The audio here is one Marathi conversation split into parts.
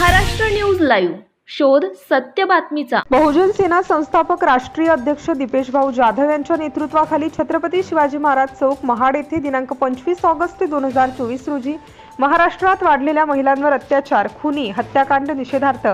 Maharashtra news live. शोध सत्य बातमीचा. बहुजन सेना संस्थापक राष्ट्रीय अध्यक्ष दिपेश भाऊ जाधव यांच्या नेतृत्वाखाली छत्रपती शिवाजी महाराज चौक महाड येथे दिनांक पंचवीस ऑगस्ट दोन हजार चोवीस रोजी महाराष्ट्रात वाढलेल्या महिलांवर अत्याचार खुनी हत्याकांड निषेधार्थ.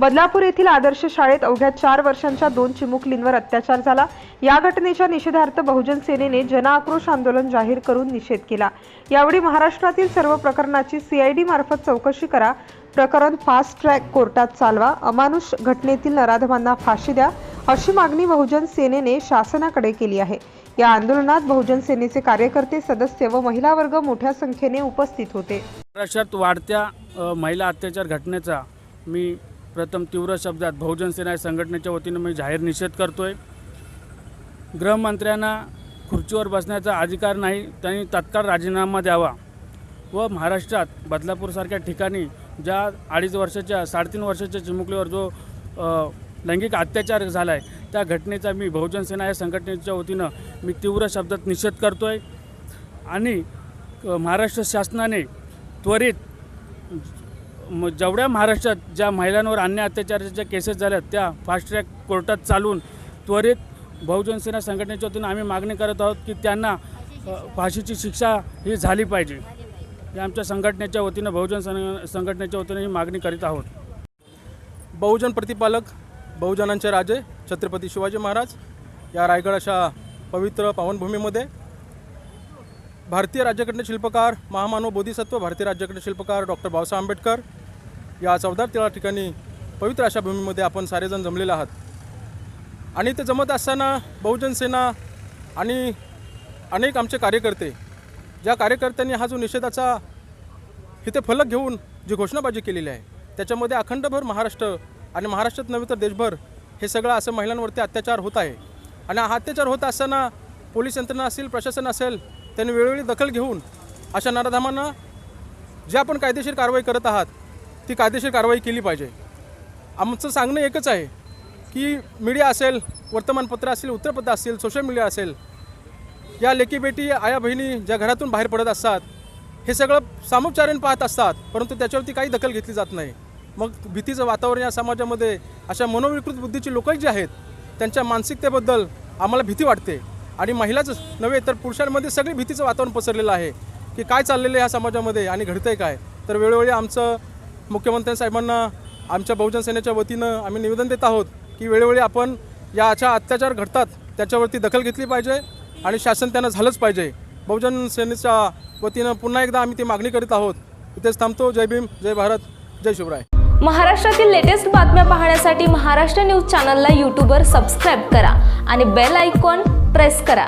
बदलापूर येथील आदर्श शाळेत अवघ्या चार वर्षांच्या दोन चिमुकलींवर अत्याचार झाला. या घटनेच्या निषेधार्थ बहुजन सेनेने जनआक्रोश आंदोलन जाहीर करून निषेध केला. यावेळी महाराष्ट्रातील सर्व प्रकरणाची सीआयडी मार्फत चौकशी करा. प्रकरण फास्ट ट्रॅक कोर्टात चालवा. अमानुष घटनेतील नराधमांना फाशी द्या. अशी मागणी बहुजन सेनेने शासनाकडे केली आहे. या आंदोलनात बहुजन सेनेचे कार्यकर्ते सदस्य व महिला वर्ग मोठ्या संख्येने उपस्थित होते. महाराष्ट्रात वाढत्या महिला अत्याचार घटनेचा मी प्रथम तीव्र शब्दात बहुजन सेना या संघटनेच्या वतीनं मी जाहीर निषेध करतोय. गृहमंत्र्यांना खुर्चीवर बसण्याचा अधिकार नाही त्यांनी तत्काळ राजीनामा द्यावा व महाराष्ट्रात बदलापूरसारख्या ठिकाणी ज्या अडीच वर्षाच्या साडेतीन वर्षाच्या चिमुकलीवर जो लैंगिक अत्याचार झाला आहे त्या घटनेचा मी बहुजन सेना या संघटनेच्या वतीनं मी तीव्र शब्दात निषेध करतो आहे आणि महाराष्ट्र शासनाने त्वरित म- जेवढ्या महाराष्ट्रात ज्या महिलांवर अन्य अत्याचाराच्या केसेस झाल्यात त्या फास्ट ट्रॅक कोर्टात चालून त्वरित बहुजन सेना संघटनेच्या वतीनं आम्ही मागणी करत आहोत की त्यांना फाशीची शिक्षा ही झाली पाहिजे. हे आमच्या संघटनेच्या वतीनं बहुजन सं संघटनेच्या वतीनं ही मागणी करीत आहोत. बहुजन प्रतिपालक बहुजनांचे राजे छत्रपती शिवाजी महाराज या रायगड अशा पवित्र पावनभूमीमध्ये भारतीय राज्यघटना शिल्पकार महामानव बोधिसत्व भारतीय राज्यघटना शिल्पकार डॉक्टर बाबासाहेब आंबेडकर या चौदा तेरा ठिकाणी पवित्र अशा भूमीमध्ये आपण सारेजण जमलेले आहात. आणि ते जमत असताना बहुजन सेना आणि अनेक आमचे कार्यकर्ते ज्या कार्यकर्त्यांनी हा जो निषेधाचा इथे फलक घेऊन जी घोषणाबाजी केलेली आहे त्याच्यामध्ये अखंडभर महाराष्ट्र आणि महाराष्ट्रात नव्हे तर देशभर हे सगळं असं महिलांवरती अत्याचार होत आहे. आणि हा अत्याचार होत असताना पोलीस यंत्रणा असेल प्रशासन असेल त्यांनी वेळोवेळी दखल घेऊन अशा नराधामांना जे आपण कायदेशीर कारवाई करत आहात ती कायदेशीर कारवाई केली पाहिजे. आमचं सांगणं एकच आहे की मीडिया असेल वर्तमानपत्र असेल वृत्तपत्र असेल सोशल मीडिया असेल या लेकी बेटी आया बहिणी ज्या घरातून बाहेर पडत असतात हे सगळं सामोपचारण पाहत असतात परंतु त्याच्यावरती काही दखल घेतली जात नाही. मग भीतीचं वातावरण या समाजामध्ये अशा मनोविकृत बुद्धीची लोक जे आहेत त्यांच्या मानसिकतेबद्दल आम्हाला भीती वाटते. आणि महिलाच नव्हे तर पुरुषांमध्ये सगळी भीतीचं वातावरण पसरलेलं आहे की काय चाललेलं आहे ह्या समाजामध्ये आणि घडतं आहे काय? तर वेळोवेळी आमचं मुख्यमंत्री साहेबांना आमच्या बहुजन सेनेच्या वतीनं आम्ही निवेदन देत आहोत की वेळोवेळी आपण या अशा अत्याचार घडतात त्याच्यावरती दखल घेतली पाहिजे. आणि शासन त्यांना झालंच पाहिजे. बहुजन सेनेच्या वतीनं पुन्हा एकदा आम्ही ती मागणी करीत आहोत. इथेच थांबतो. जय भीम जय भारत जय शिवराय. महाराष्ट्रातील लेटेस्ट बातम्या पाहण्यासाठी महाराष्ट्र न्यूज चॅनलला यूट्यूबवर सबस्क्राईब करा आणि बेल आयकॉन प्रेस करा.